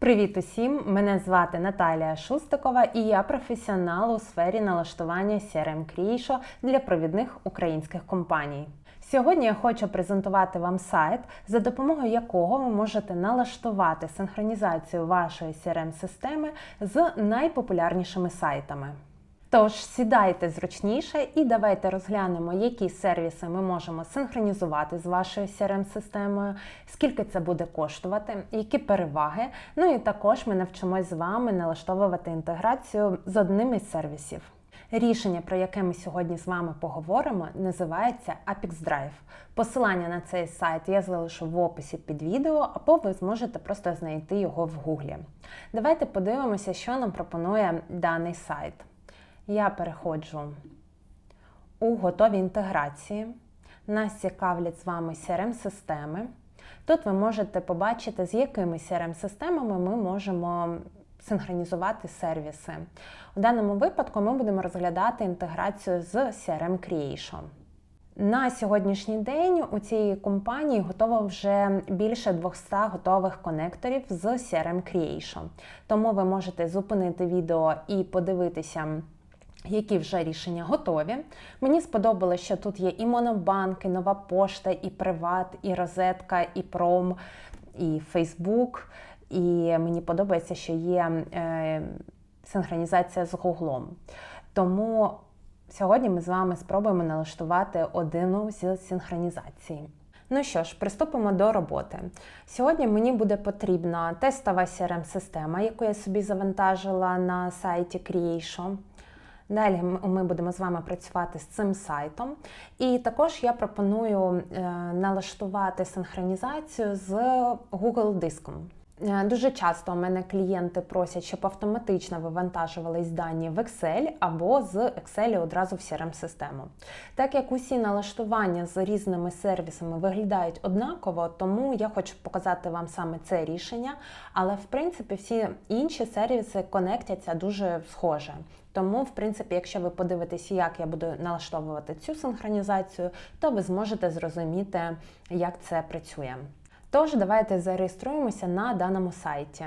Привіт усім! Мене звати Наталія Шустикова і я професіонал у сфері налаштування CRM Creation для провідних українських компаній. Сьогодні я хочу презентувати вам сайт, за допомогою якого ви можете налаштувати синхронізацію вашої CRM-системи з найпопулярнішими сайтами. Тож сідайте зручніше і давайте розглянемо, які сервіси ми можемо синхронізувати з вашою CRM-системою, скільки це буде коштувати, які переваги. Ну і також ми навчимось з вами налаштовувати інтеграцію з одним із сервісів. Рішення, про яке ми сьогодні з вами поговоримо, називається Apex Drive. Посилання на цей сайт я залишу в описі під відео, або ви зможете просто знайти його в гуглі. Давайте подивимося, що нам пропонує даний сайт. Я переходжу у готові інтеграції. Нас цікавлять з вами CRM-системи. Тут ви можете побачити, з якими CRM-системами ми можемо синхронізувати сервіси. У даному випадку ми будемо розглядати інтеграцію з CRM Creation. На сьогоднішній день у цій компанії готово вже більше 200 готових конекторів з CRM Creation. Тому ви можете зупинити відео і подивитися які вже рішення готові. Мені сподобалося, що тут є і Монобанк, і нова пошта, і Приват, і Розетка, і Пром, і Фейсбук. І мені подобається, що є е, синхронізація з Гуглом. Тому сьогодні ми з вами спробуємо налаштувати одну з синхронізацій. Ну що ж, приступимо до роботи. Сьогодні мені буде потрібна тестова CRM-система, яку я собі завантажила на сайті Creation. Далі ми будемо з вами працювати з цим сайтом. І також я пропоную е, налаштувати синхронізацію з Google диском. Е, дуже часто у мене клієнти просять, щоб автоматично вивантажувались дані в Excel або з Excel одразу в CRM-систему. Так як усі налаштування з різними сервісами виглядають однаково, тому я хочу показати вам саме це рішення, але в принципі всі інші сервіси конектяться дуже схоже. Тому, в принципі, якщо ви подивитесь, як я буду налаштовувати цю синхронізацію, то ви зможете зрозуміти, як це працює. Тож, давайте зареєструємося на даному сайті.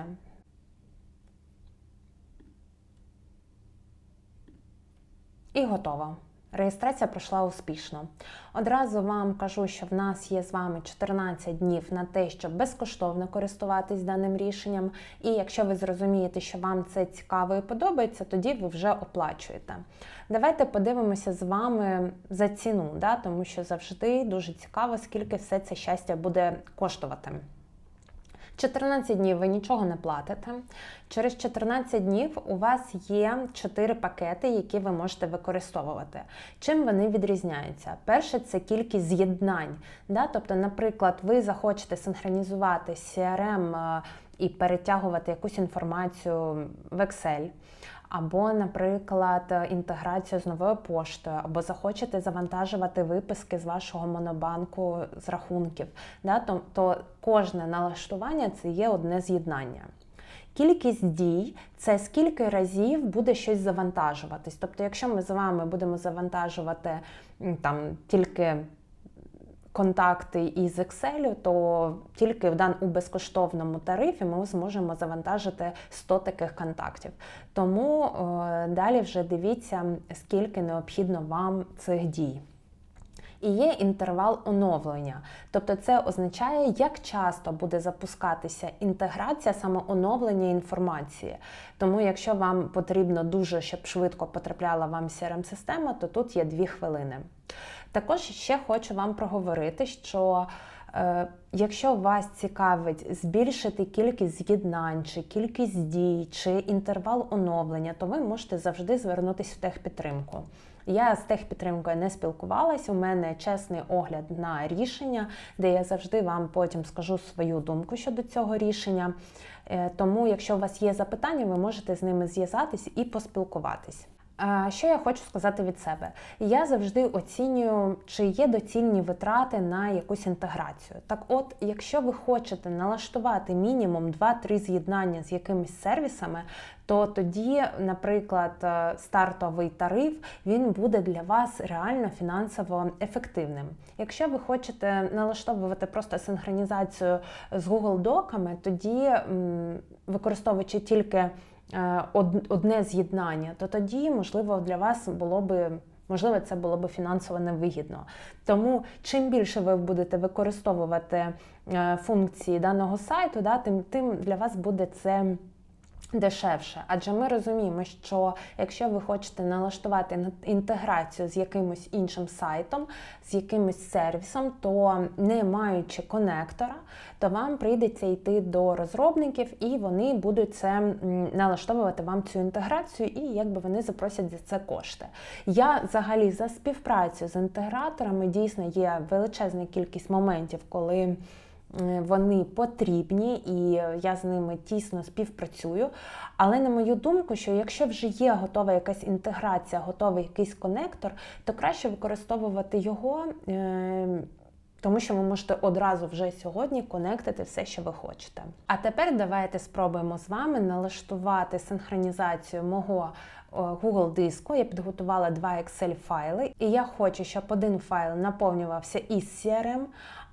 І готово. Реєстрація пройшла успішно. Одразу вам кажу, що в нас є з вами 14 днів на те, щоб безкоштовно користуватись даним рішенням. І якщо ви зрозумієте, що вам це цікаво і подобається, тоді ви вже оплачуєте. Давайте подивимося з вами за ціну, да? тому що завжди дуже цікаво, скільки все це щастя буде коштувати. 14 днів ви нічого не платите. Через 14 днів у вас є 4 пакети, які ви можете використовувати. Чим вони відрізняються? Перше, це кількість з'єднань. Да? Тобто, наприклад, ви захочете синхронізувати CRM е, і перетягувати якусь інформацію в Excel або, наприклад, інтеграцію з новою поштою, або захочете завантажувати виписки з вашого монобанку з рахунків, да, то, то кожне налаштування це є одне з'єднання. Кількість дій це скільки разів буде щось завантажуватись. Тобто, якщо ми з вами будемо завантажувати там тільки контакти із Excel, то тільки в дан у безкоштовному тарифі ми зможемо завантажити 100 таких контактів. Тому е, далі вже дивіться, скільки необхідно вам цих дій. І є інтервал оновлення. Тобто це означає, як часто буде запускатися інтеграція, саме оновлення інформації. Тому, якщо вам потрібно дуже, щоб швидко потрапляла вам CRM-система, то тут є 2 хвилини. Також ще хочу вам проговорити, що е, якщо вас цікавить збільшити кількість з'єднань, чи кількість дій, чи інтервал оновлення, то ви можете завжди звернутися в техпідтримку. Я з техпідтримкою не спілкувалася, у мене чесний огляд на рішення, де я завжди вам потім скажу свою думку щодо цього рішення. Е, тому, якщо у вас є запитання, ви можете з ними зв'язатись і поспілкуватись. Що я хочу сказати від себе? Я завжди оцінюю, чи є доцільні витрати на якусь інтеграцію. Так, от, якщо ви хочете налаштувати мінімум 2-3 з'єднання з якимись сервісами, то тоді, наприклад, е, стартовий тариф він буде для вас реально фінансово ефективним. Якщо ви хочете налаштовувати просто синхронізацію з Google Доками, тоді використовуючи тільки одне з'єднання, то тоді, можливо, для вас було би. Можливо, це було б фінансово невигідно. Тому чим більше ви будете використовувати е, функції даного сайту, да, тим тим для вас буде це дешевше. Адже ми розуміємо, що якщо ви хочете налаштувати інтеграцію з якимось іншим сайтом, з якимось сервісом, то не маючи конектора, то вам прийдеться йти до розробників, і вони будуть це налаштовувати вам цю інтеграцію, і якби вони запросять за це кошти. Я взагалі за співпрацю з інтеграторами дійсно є величезна кількість моментів, коли. Е, вони потрібні і я з ними тісно співпрацюю. Але на мою думку, що якщо вже є готова якась інтеграція, готовий якийсь конектор, то краще використовувати його. Тому що ви можете одразу вже сьогодні конектити все, що ви хочете. А тепер давайте спробуємо з вами налаштувати синхронізацію мого Google диску. Я підготувала два Excel файли, і я хочу, щоб один файл наповнювався із CRM,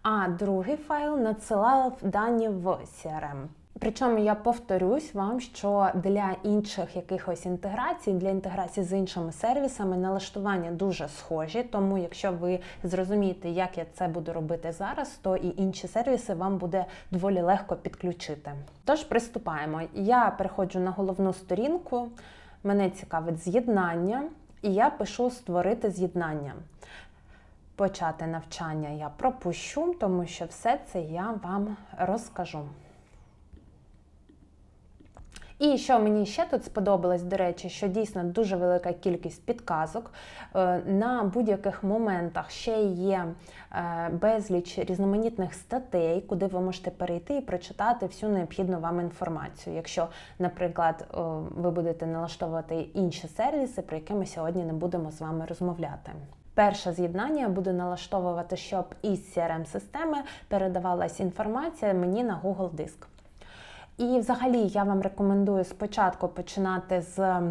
а другий файл надсилав дані в CRM. Причому я повторюсь вам, що для інших якихось інтеграцій, для інтеграції з іншими сервісами налаштування дуже схожі. Тому, якщо ви зрозумієте, як я це буду робити зараз, то і інші сервіси вам буде доволі легко підключити. Тож приступаємо. Я переходжу на головну сторінку, мене цікавить з'єднання, і я пишу Створити з'єднання почати навчання я пропущу, тому що все це я вам розкажу. І що мені ще тут сподобалось, до речі, що дійсно дуже велика кількість підказок. Е, на будь-яких моментах ще є е, безліч різноманітних статей, куди ви можете перейти і прочитати всю необхідну вам інформацію. Якщо, наприклад, ви будете налаштовувати інші сервіси, про які ми сьогодні не будемо з вами розмовляти. Перше з'єднання буду налаштовувати, щоб із CRM-системи передавалась інформація мені на Google Диск. І взагалі я вам рекомендую спочатку починати з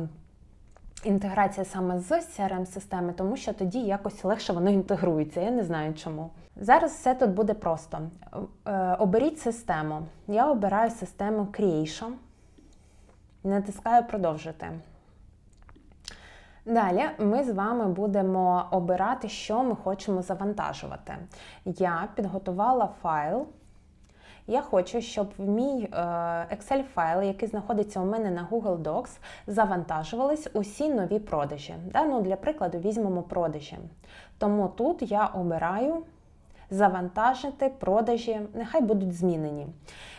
інтеграції саме з CRM-системи, тому що тоді якось легше воно інтегрується. Я не знаю чому. Зараз все тут буде просто. Е, оберіть систему. Я обираю систему Creation. Натискаю продовжити. Далі ми з вами будемо обирати, що ми хочемо завантажувати. Я підготувала файл. Я хочу, щоб в мій е, Excel-файл, який знаходиться у мене на Google Docs, завантажувались усі нові продажі. Да? Ну, Для прикладу, візьмемо продажі. Тому тут я обираю завантажити продажі, нехай будуть змінені.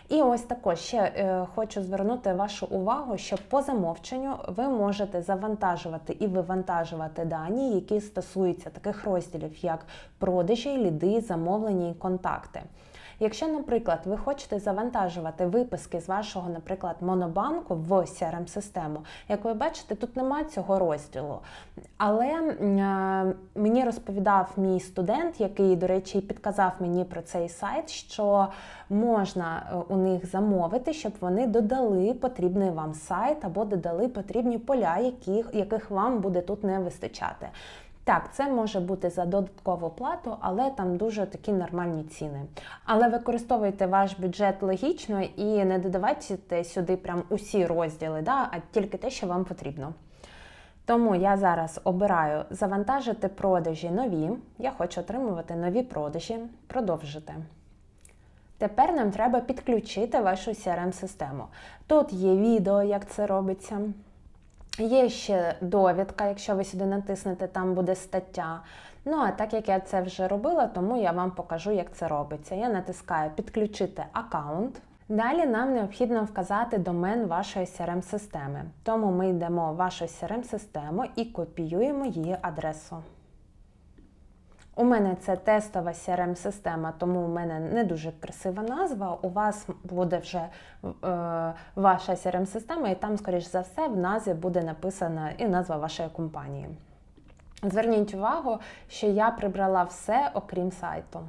І ось також ще е, хочу звернути вашу увагу, що по замовченню ви можете завантажувати і вивантажувати дані, які стосуються таких розділів, як продажі, ліди, замовлення і контакти. Якщо, наприклад, ви хочете завантажувати виписки з вашого, наприклад, монобанку в crm систему як ви бачите, тут немає цього розділу. Але мені розповідав мій студент, який, до речі, підказав мені про цей сайт, що можна е, у них замовити, щоб вони додали потрібний вам сайт або додали потрібні поля, яких, яких вам буде тут не вистачати. Так, це може бути за додаткову плату, але там дуже такі нормальні ціни. Але використовуйте ваш бюджет логічно і не додавайте сюди прям усі розділи, да, а тільки те, що вам потрібно. Тому я зараз обираю завантажити продажі нові. Я хочу отримувати нові продажі, продовжити. Тепер нам треба підключити вашу CRM-систему. Тут є відео, як це робиться. Є ще довідка, якщо ви сюди натиснете, там буде стаття. Ну, а так як я це вже робила, тому я вам покажу, як це робиться. Я натискаю Підключити аккаунт. Далі нам необхідно вказати домен вашої CRM-системи. Тому ми йдемо в вашу CRM-систему і копіюємо її адресу. У мене це тестова crm система тому у мене не дуже красива назва. У вас буде вже е, ваша crm система і там, скоріш за все, в назві буде написана і назва вашої компанії. Зверніть увагу, що я прибрала все, окрім сайту.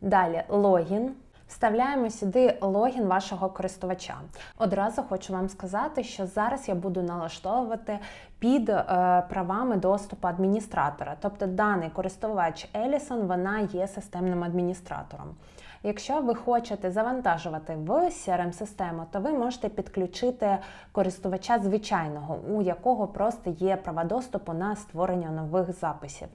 Далі логін. Вставляємо сюди логін вашого користувача. Одразу хочу вам сказати, що зараз я буду налаштовувати під е, правами доступу адміністратора. Тобто даний користувач Елісон вона є системним адміністратором. Якщо ви хочете завантажувати в crm систему то ви можете підключити користувача звичайного, у якого просто є права доступу на створення нових записів.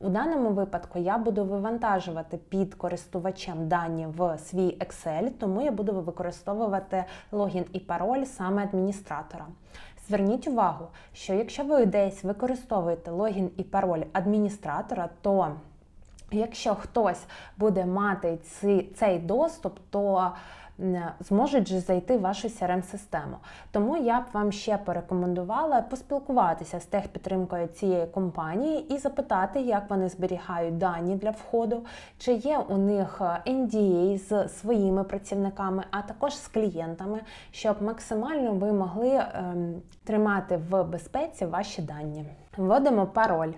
У даному випадку я буду вивантажувати під користувачем дані в свій Excel, тому я буду використовувати логін і пароль саме адміністратора. Зверніть увагу, що якщо ви десь використовуєте логін і пароль адміністратора, то якщо хтось буде мати цей доступ, то зможуть же зайти в вашу crm систему Тому я б вам ще порекомендувала поспілкуватися з техпідтримкою цієї компанії і запитати, як вони зберігають дані для входу, чи є у них NDA з своїми працівниками, а також з клієнтами, щоб максимально ви могли ем, тримати в безпеці ваші дані. Вводимо пароль.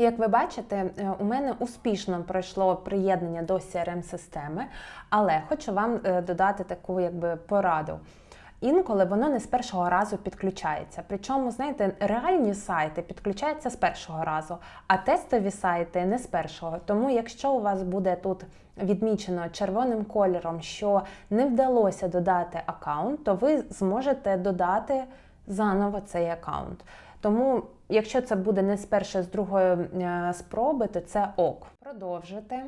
Як ви бачите, е, у мене успішно пройшло приєднання до crm системи але хочу вам е, додати таку якби пораду. Інколи воно не з першого разу підключається. Причому, знаєте, реальні сайти підключаються з першого разу, а тестові сайти не з першого. Тому, якщо у вас буде тут відмічено червоним кольором, що не вдалося додати аккаунт, то ви зможете додати заново цей аккаунт. Тому, якщо це буде не з першої, з другої е, спроби, то це ок. Продовжити.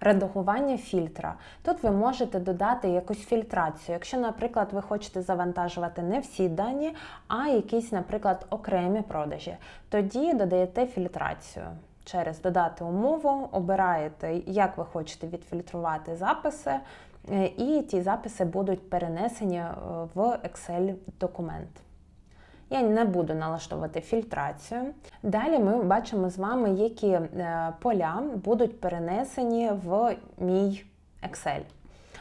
Редагування фільтра. Тут ви можете додати якусь фільтрацію. Якщо, наприклад, ви хочете завантажувати не всі дані, а якісь, наприклад, окремі продажі, тоді додаєте фільтрацію. Через додати умову, обираєте, як ви хочете відфільтрувати записи, е, і ті записи будуть перенесені е, в Excel-документ. Я не буду налаштовувати фільтрацію. Далі ми бачимо з вами, які е, поля будуть перенесені в мій Excel.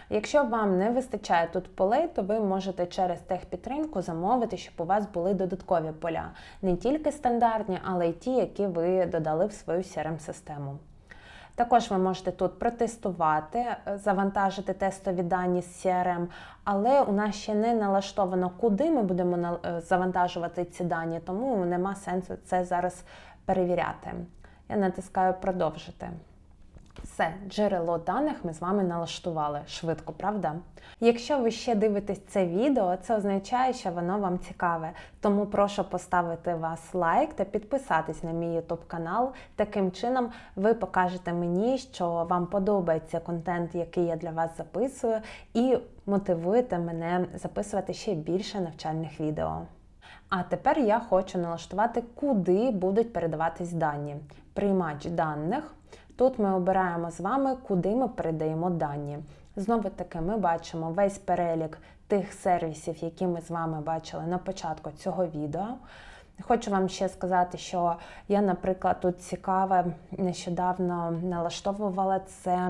Якщо вам не вистачає тут полей, то ви можете через техпідтримку замовити, щоб у вас були додаткові поля. Не тільки стандартні, але й ті, які ви додали в свою crm-систему. Також ви можете тут протестувати, е, завантажити тестові дані з CRM, але у нас ще не налаштовано, куди ми будемо е, завантажувати ці дані, тому нема сенсу це зараз перевіряти. Я натискаю продовжити. Все, джерело даних ми з вами налаштували швидко, правда? Якщо ви ще дивитесь це відео, це означає, що воно вам цікаве. Тому прошу поставити вас лайк та підписатись на мій YouTube канал. Таким чином, ви покажете мені, що вам подобається контент, який я для вас записую, і мотивуєте мене записувати ще більше навчальних відео. А тепер я хочу налаштувати, куди будуть передаватись дані. Приймач даних. Тут ми обираємо з вами, куди ми передаємо дані. Знову таки, ми бачимо весь перелік тих сервісів, які ми з вами бачили на початку цього відео. Хочу вам ще сказати, що я, наприклад, тут цікаве, нещодавно налаштовувала це.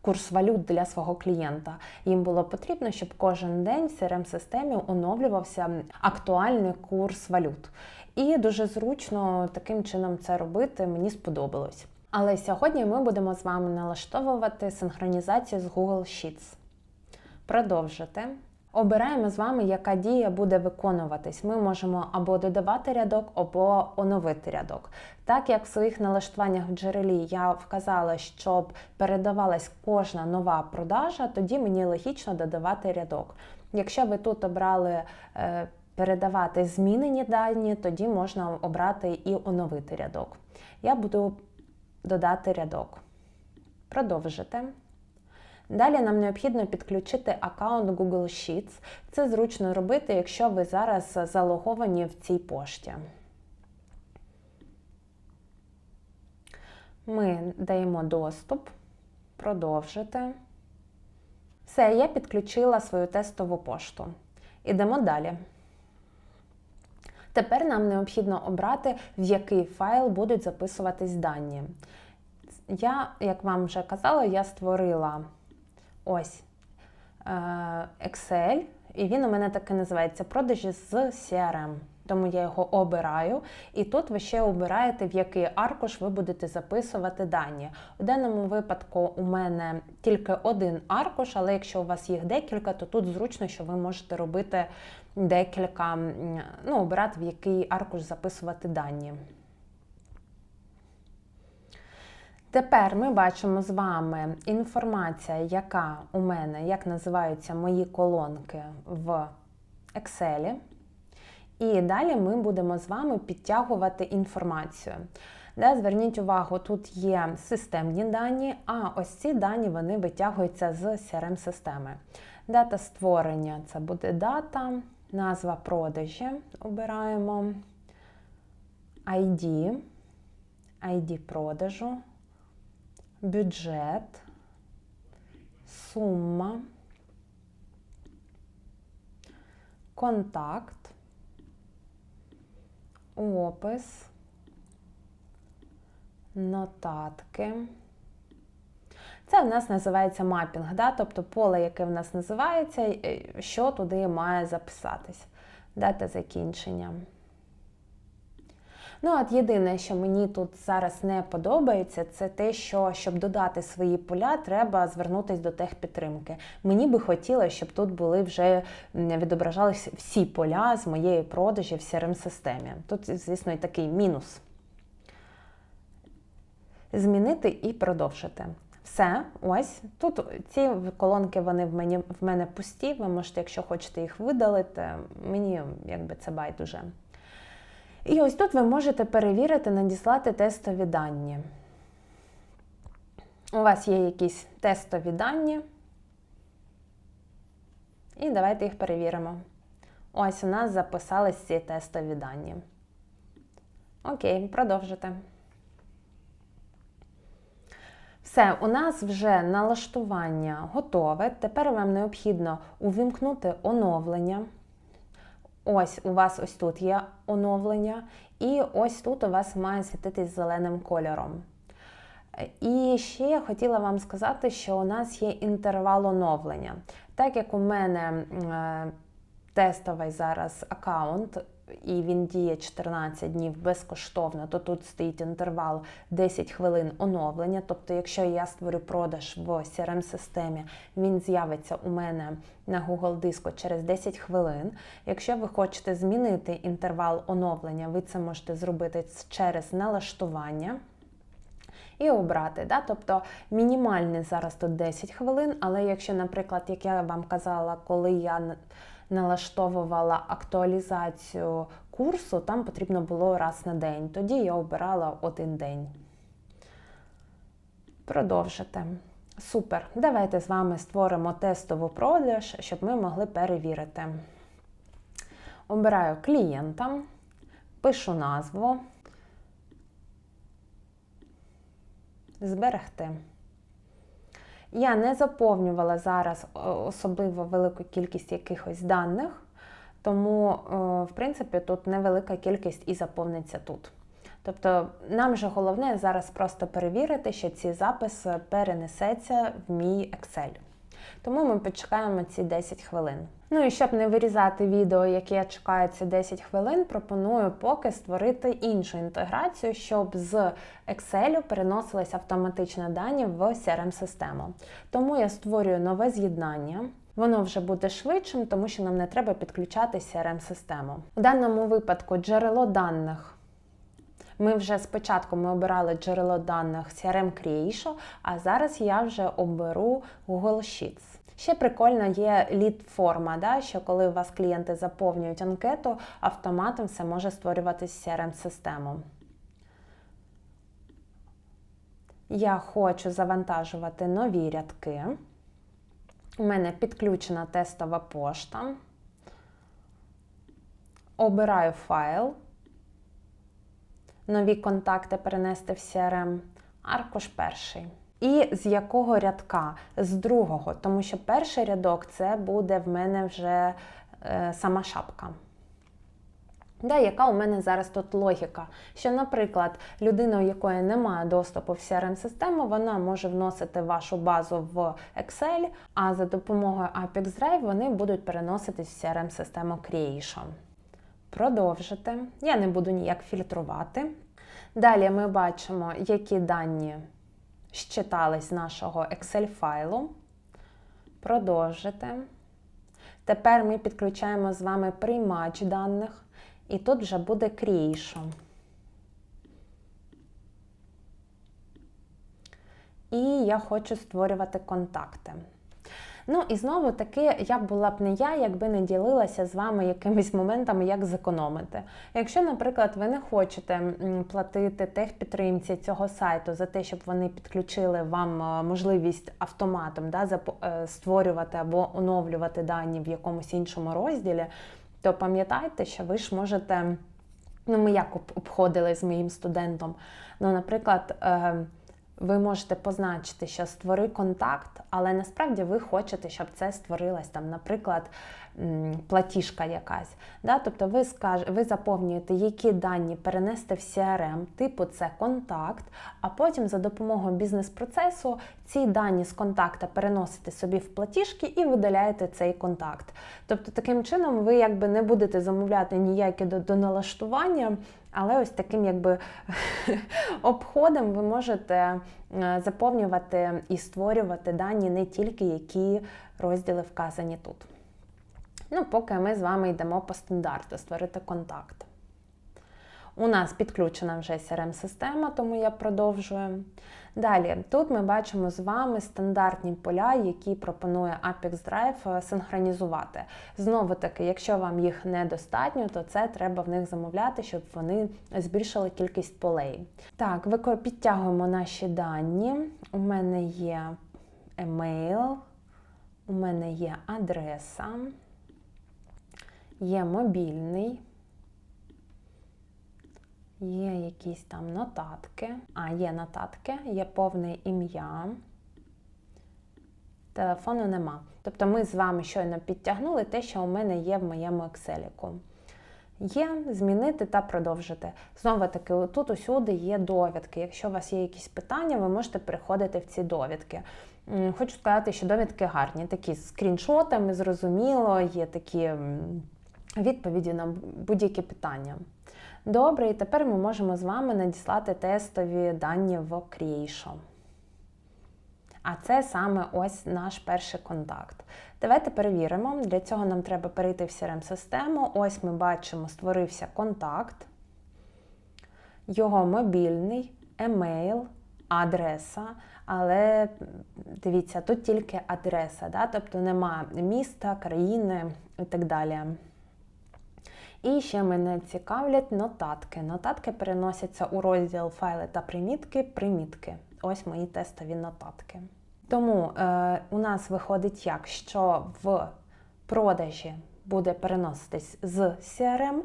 Курс валют для свого клієнта. Їм було потрібно, щоб кожен день в crm системі оновлювався актуальний курс валют. І дуже зручно таким чином це робити, мені сподобалось. Але сьогодні ми будемо з вами налаштовувати синхронізацію з Google Sheets. Продовжити. Обираємо з вами, яка дія буде виконуватись. Ми можемо або додавати рядок, або оновити рядок. Так як в своїх налаштуваннях в джерелі я вказала, щоб передавалась кожна нова продажа, тоді мені логічно додавати рядок. Якщо ви тут обрали е, передавати змінені дані, тоді можна обрати і оновити рядок. Я буду додати рядок. Продовжити. Далі нам необхідно підключити аккаунт Google Sheets. Це зручно робити, якщо ви зараз залоговані в цій пошті. Ми даємо доступ, продовжити. Все, я підключила свою тестову пошту. Ідемо далі. Тепер нам необхідно обрати, в який файл будуть записуватись дані. Я, як вам вже казала, я створила ось е, Excel, і він у мене так і називається продажі з CRM. Тому я його обираю, і тут ви ще обираєте, в який аркуш ви будете записувати дані. У даному випадку у мене тільки один аркуш, але якщо у вас їх декілька, то тут зручно, що ви можете робити декілька, ну, обирати, в який аркуш записувати дані. Тепер ми бачимо з вами інформація, яка у мене, як називаються мої колонки в Excel. І далі ми будемо з вами підтягувати інформацію. Де, зверніть увагу, тут є системні дані, а ось ці дані вони витягуються з CRM-системи. Дата створення це буде дата, назва продажі. Обираємо, ID, ID продажу, бюджет, сума, контакт. Опис, нотатки. Це в нас називається мапінг, да? тобто поле, яке в нас називається, що туди має записатись. Дата закінчення. Ну, от єдине, що мені тут зараз не подобається, це те, що щоб додати свої поля, треба звернутися до техпідтримки. Мені би хотілося, щоб тут були вже відображалися всі поля з моєї продажі в crm системі Тут, звісно, і такий мінус. Змінити і продовжити. Все, ось. Тут ці колонки вони в мене в мене пусті. Ви можете, якщо хочете їх видалити, мені якби це байдуже. І ось тут ви можете перевірити, надіслати тестові дані. У вас є якісь тестові дані. І давайте їх перевіримо. Ось у нас записались ці тестові дані. Окей, продовжити. Все, у нас вже налаштування готове. Тепер вам необхідно увімкнути оновлення. Ось у вас ось тут є оновлення, і ось тут у вас має світитись зеленим кольором. І ще я хотіла вам сказати, що у нас є інтервал оновлення. Так як у мене е, тестовий зараз аккаунт, і він діє 14 днів безкоштовно, то тут стоїть інтервал 10 хвилин оновлення. Тобто, якщо я створю продаж в crm системі він з'явиться у мене на Google диску через 10 хвилин. Якщо ви хочете змінити інтервал оновлення, ви це можете зробити через налаштування. І обрати. Да? Тобто мінімальний зараз тут 10 хвилин, але якщо, наприклад, як я вам казала, коли я налаштовувала актуалізацію курсу, там потрібно було раз на день. Тоді я обирала один день. Продовжити. Супер. Давайте з вами створимо тестову продаж, щоб ми могли перевірити. Обираю клієнта, пишу назву, зберегти. Я не заповнювала зараз е, особливо велику кількість якихось даних, тому, е, в принципі, тут невелика кількість і заповниться тут. Тобто, нам же головне зараз просто перевірити, що ці записи перенесеться в мій Excel. Тому ми почекаємо ці 10 хвилин. Ну і щоб не вирізати відео, яке чекає ці 10 хвилин, пропоную поки створити іншу інтеграцію, щоб з Excel переносились автоматично дані в CRM-систему. Тому я створюю нове з'єднання. Воно вже буде швидшим, тому що нам не треба підключати CRM-систему. У даному випадку джерело даних. Ми вже спочатку ми обирали джерело даних CRM Creation, а зараз я вже оберу Google Sheets. Ще прикольно є лід-форма, да, що коли у вас клієнти заповнюють анкету, автоматом все може створюватися CRM-систему. Я хочу завантажувати нові рядки. У мене підключена тестова пошта. Обираю файл. Нові контакти перенести в CRM. Аркуш перший. І з якого рядка? З другого, тому що перший рядок це буде в мене вже е, сама шапка. Да, яка у мене зараз тут логіка? Що, наприклад, людина, у якої немає доступу в CRM-систему, вона може вносити вашу базу в Excel, а за допомогою Apex Drive вони будуть переноситись в CRM-систему Creation. Продовжити. Я не буду ніяк фільтрувати. Далі ми бачимо, які дані щитались з нашого Excel-файлу. Продовжити. Тепер ми підключаємо з вами приймач даних. І тут вже буде creation. І я хочу створювати контакти. Ну і знову таки, я була б не я, якби не ділилася з вами якимись моментами, як зекономити. Якщо, наприклад, ви не хочете платити техпідтримці цього сайту за те, щоб вони підключили вам е, можливість автоматом да, е, створювати або оновлювати дані в якомусь іншому розділі, то пам'ятайте, що ви ж можете. Ну, ми як обходили з моїм студентом. Ну, наприклад, е, ви можете позначити, що створи контакт, але насправді ви хочете, щоб це створилась там, наприклад, платіжка якась. Да? Тобто ви скаж, ви заповнюєте, які дані перенести в CRM, типу це контакт, а потім за допомогою бізнес-процесу ці дані з контакта переносите собі в платіжки і видаляєте цей контакт. Тобто, таким чином ви якби не будете замовляти ніяке до, до налаштування. Але ось таким якби обходом ви можете е, заповнювати і створювати дані не тільки які розділи вказані тут. Ну, поки ми з вами йдемо по стандарту, створити контакт. У нас підключена вже CRM-система, тому я продовжую. Далі, тут ми бачимо з вами стандартні поля, які пропонує Apex Drive е, синхронізувати. Знову таки, якщо вам їх недостатньо, то це треба в них замовляти, щоб вони збільшили кількість полей. Так, підтягуємо наші дані. У мене є емейл, у мене є адреса, є мобільний. Є якісь там нотатки. А, є нотатки, є повне ім'я. Телефону нема. Тобто ми з вами щойно підтягнули те, що у мене є в моєму Excel. Є змінити та продовжити. Знову таки, тут усюди є довідки. Якщо у вас є якісь питання, ви можете переходити в ці довідки. Хочу сказати, що довідки гарні, такі з скріншотами, зрозуміло, є такі відповіді на будь-які питання. Добре, і тепер ми можемо з вами надіслати тестові дані в Creation. А це саме ось наш перший контакт. Давайте перевіримо. Для цього нам треба перейти в CRM-систему. Ось ми бачимо, створився контакт, його мобільний, емейл, адреса. Але дивіться, тут тільки адреса, да? тобто нема міста, країни і так далі. І ще мене цікавлять нотатки. Нотатки переносяться у розділ файли та примітки, примітки. Ось мої тестові нотатки. Тому е, у нас виходить як, що в продажі буде переноситись з CRM,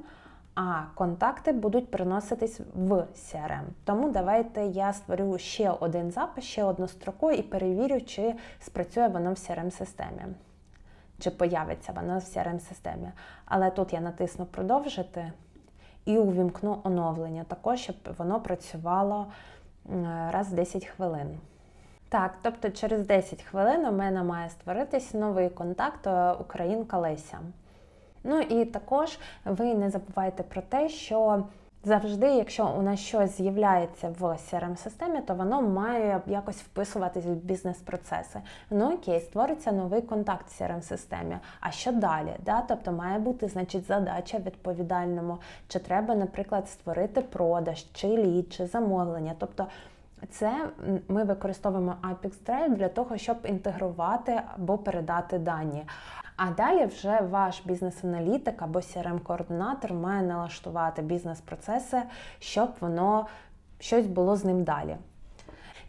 а контакти будуть переноситись в CRM. Тому давайте я створю ще один запис, ще одну строку і перевірю, чи спрацює воно в CRM-системі чи появиться воно в CRM-системі. Але тут я натисну продовжити і увімкну оновлення, також, щоб воно працювало раз в 10 хвилин. Так, тобто через 10 хвилин у мене має створитись новий контакт е, Українка Леся. Ну і також ви не забувайте про те, що Завжди, якщо у нас щось з'являється в CRM-системі, то воно має якось вписуватись в бізнес-процеси. Ну окей, створиться новий контакт в CRM-системі. А що далі? Да? Тобто має бути значить, задача відповідальному, чи треба, наприклад, створити продаж, чи лід, чи замовлення. Тобто це ми використовуємо Apex Drive для того, щоб інтегрувати або передати дані. А далі вже ваш бізнес-аналітик або CRM-координатор має налаштувати бізнес-процеси, щоб воно щось було з ним далі.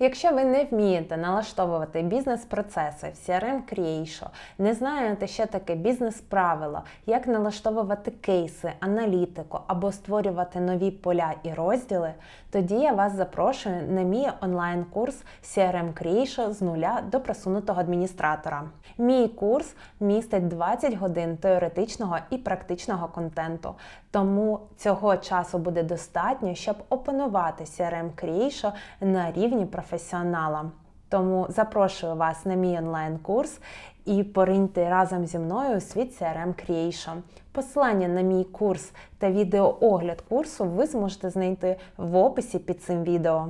Якщо ви не вмієте налаштовувати бізнес-процеси в CRM Creation, не знаєте, що таке бізнес-правило, як налаштовувати кейси, аналітику або створювати нові поля і розділи, тоді я вас запрошую на мій онлайн-курс CRM Creation з нуля до просунутого адміністратора. Мій курс містить 20 годин теоретичного і практичного контенту, тому цього часу буде достатньо, щоб опанувати CRM Creation на рівні професіонала. Тому запрошую вас на мій онлайн-курс і пориньте разом зі мною у світ CRM Creation. Посилання на мій курс та відеоогляд курсу ви зможете знайти в описі під цим відео.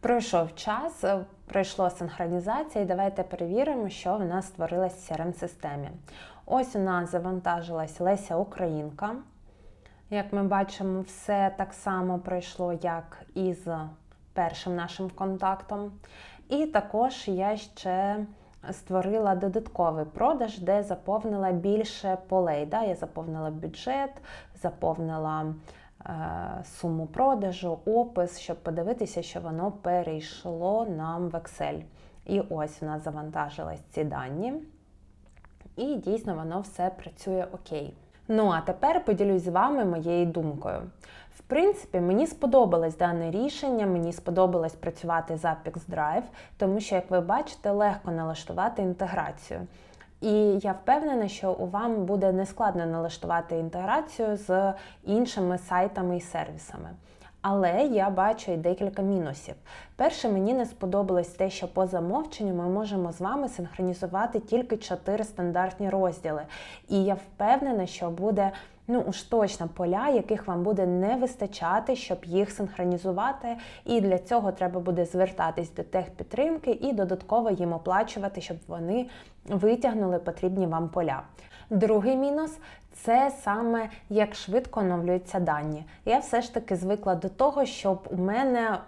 Пройшов час, пройшла синхронізація, і давайте перевіримо, що в нас створилось в crm системі Ось у нас завантажилась Леся Українка. Як ми бачимо, все так само пройшло, як і з першим нашим контактом. І також я ще створила додатковий продаж, де заповнила більше полей. Да? Я заповнила бюджет, заповнила е, суму продажу, опис, щоб подивитися, що воно перейшло нам в Excel. І ось у нас завантажились ці дані. І дійсно воно все працює окей. Ну а тепер поділюсь з вами моєю думкою. В принципі, мені сподобалось дане рішення, мені сподобалось працювати з Apex Drive, тому що, як ви бачите, легко налаштувати інтеграцію. І я впевнена, що у вам буде нескладно налаштувати інтеграцію з іншими сайтами і сервісами. Але я бачу і декілька мінусів. Перше, мені не сподобалось те, що по замовченню ми можемо з вами синхронізувати тільки чотири стандартні розділи. І я впевнена, що буде ну уж точно поля, яких вам буде не вистачати, щоб їх синхронізувати. І для цього треба буде звертатись до техпідтримки і додатково їм оплачувати, щоб вони витягнули потрібні вам поля. Другий мінус це саме як швидко оновлюються дані. Я все ж таки звикла до того, щоб у мене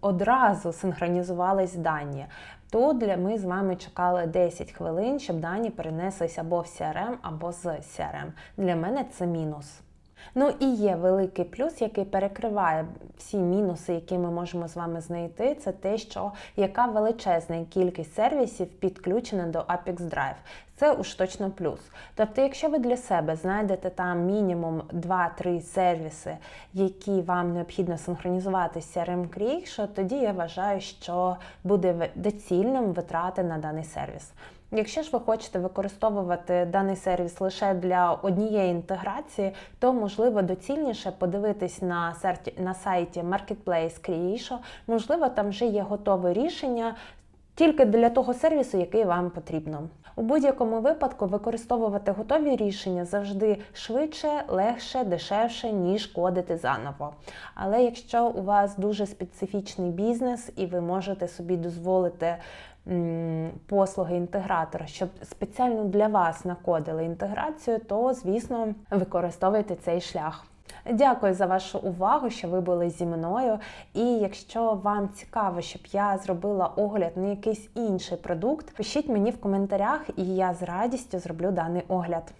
одразу синхронізувались дані. Тут ми з вами чекали 10 хвилин, щоб дані перенеслись або в CRM, або з CRM. Для мене це мінус. Ну і є великий плюс, який перекриває всі мінуси, які ми можемо з вами знайти. Це те, що яка величезна кількість сервісів підключена до Apex Drive. Це уж точно плюс. Тобто, якщо ви для себе знайдете там мінімум 2-3 сервіси, які вам необхідно синхронізувати з CRM Creation, тоді я вважаю, що буде доцільним витрати на даний сервіс. Якщо ж ви хочете використовувати даний сервіс лише для однієї інтеграції, то можливо доцільніше подивитись на на сайті Marketplace Creation. Можливо, там вже є готове рішення тільки для того сервісу, який вам потрібно. У будь-якому випадку використовувати готові рішення завжди швидше, легше, дешевше, ніж кодити заново. Але якщо у вас дуже специфічний бізнес і ви можете собі дозволити послуги інтегратора, щоб спеціально для вас накодили інтеграцію, то, звісно, використовуйте цей шлях. Дякую за вашу увагу, що ви були зі мною. І якщо вам цікаво, щоб я зробила огляд на якийсь інший продукт, пишіть мені в коментарях, і я з радістю зроблю даний огляд.